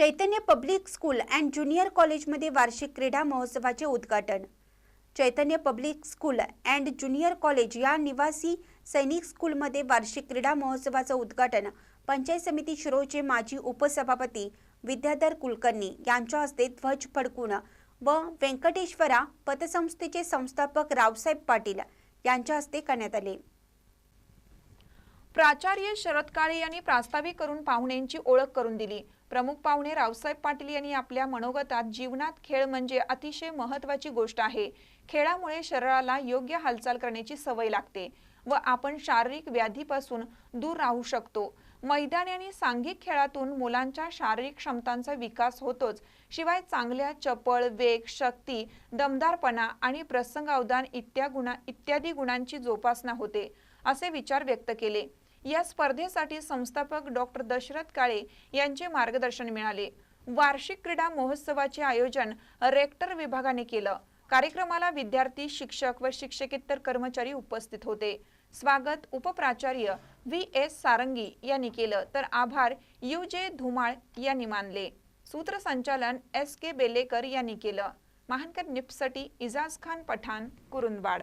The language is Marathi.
Chaitanya public school and junior कॉलेजमध्ये वार्षिक क्रीडा महोत्सवाचे उद्घाटन. Chaitanya public school and junior college या निवासी सैनिक स्कूलमध्ये वार्षिक क्रीडा महोत्सवाचं उद्घाटन. पंचायत समिती शिरोचे माजी उपसभापती विद्याधर कुलकर्णी यांच्या हस्ते ध्वज फडकून व व्यंकटेश्वरा पतसंस्थेचे संस्थापक रावसाहेब पाटील यांच्या हस्ते करण्यात आले. प्राचार्य शरद काळे यांनी प्रास्ताविक करून पाहुण्यांची ओळख करून दिली. प्रमुख पाहुणे रावसाहेब पाटील यांनी आपल्या मनोगतात जीवनात खेळ म्हणजे अतिशय महत्वाची गोष्ट आहे. खेळामुळे शरीराला योग्य हालचाल करण्याची सवय लागते व आपण शारीरिक व्याधीपासून दूर राहू शकतो. मैदान आणि सांघिक खेळातून मुलांच्या शारीरिक क्षमतांचा विकास होतोच. शिवाय चांगल्या चपळ वेग शक्ती दमदारपणा आणि प्रसंगावधान इत्या गुणा इत्यादी गुणांची जोपासना होते असे विचार व्यक्त केले. या स्पर्धेसाठी संस्थापक डॉक्टर दशरथ काळे यांचे मार्गदर्शन मिळाले. वार्षिक क्रीडा महोत्सवाचे आयोजन रेक्टर विभागाने केलं. कार्यक्रमाला विद्यार्थी शिक्षक व शिक्षकेतर कर्मचारी उपस्थित होते. स्वागत उपप्राचार्य व्ही. एस. सारंगी यांनी केलं. तर आभार यू. जे. धुमाळ यांनी मानले. सूत्रसंचालन एस. के. बेलेकर यांनी केलं. महानकर निपसाठी इजाज खान पठाण कुरुंदवाड.